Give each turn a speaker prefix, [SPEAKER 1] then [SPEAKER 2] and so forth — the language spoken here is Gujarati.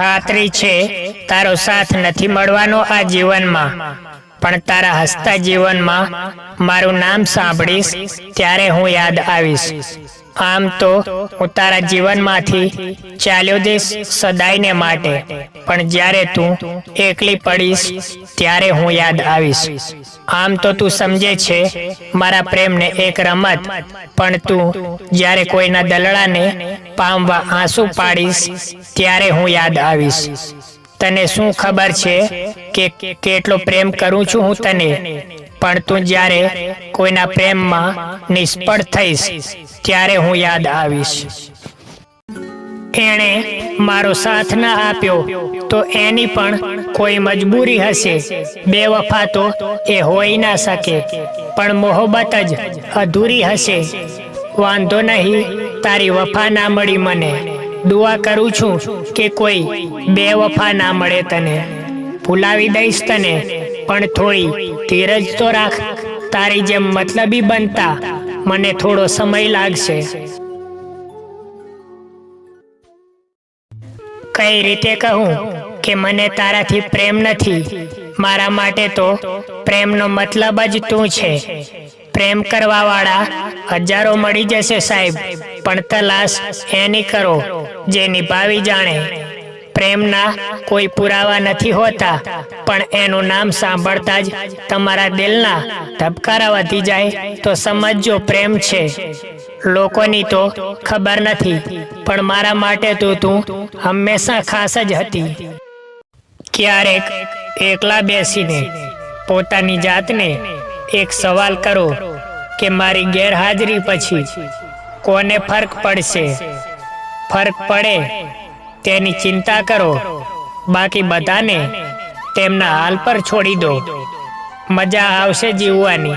[SPEAKER 1] ખાતરી છે તારો સાથ નથી મળવાનો આ જીવનમાં. પણ તારા હસતા જીવનમાં મારું નામ સાંભળીશ, ત્યારે હું યાદ આવીશ. આમ તો હું તારા જીવનમાંથી ચાલ્યો જઈશ સદાયને માટે. પણ જ્યારે તું એકલી પડીશ, ત્યારે હું યાદ આવીશ. આમ તો તું સમજે છે, મારા પ્રેમને એક રમત. પણ તું જ્યારે કોઈના દલડાને પામવા આંસુ પાડીશ, ત્યારે હું યાદ આવીશ. તને શું ખબર છે કે કેટલો પ્રેમ કરું છું હું તને? પણ તું જ્યારે કોઈના પ્રેમમાં નિષ્ફળ થઈશ, ત્યારે હું યાદ આવીશ. એણે મારો સાથ ના આપ્યો, તો એની પણ કોઈ મજબૂરી હશે. બે વફા તો એ હોઈ ના શકે, પણ મોહબ્બત જ અધૂરી હશે. વાંધો નહીં, તારી વફા ના મળી મને. દુઆ કરું છું કે કોઈ બે વફા ના મળે તને. ભૂલાવી દઈશ તને, પણ થોડી ધીરજ તો રાખ. તારી જેમ મતલબી બનતા મને થોડો સમય લાગશે. કઈ રીતે કહું કે મને તારાથી પ્રેમ નથી? મારા માટે તો પ્રેમનો મતલબ જ તું છે. પ્રેમ કરવા વાળા હજારો મળી જશે સાહેબ, પણ તલાશ એની કરો, જે નિભાવી જાણે. પ્રેમના કોઈ પુરાવા નથી હોતા, પણ એનું નામ સાંભળતા જ તમારા દિલના ધબકારા વધી જાય તો સમજજો પ્રેમ છે. લોકોની તો ખબર નથી, પણ મારા માટે તો તું હંમેશા ખાસ જ હતી. ક્યારેક એકલા બેસીને પોતાની જાતને એક સવાલ કરો કે મારી ગેરહાજરી પછી કોને ફરક પડશે? ફરક પડે તેની ચિંતા કરો. બાકી બધાને તેમના હાલ પર છોડી દો. મજા આવશે જીવવાની.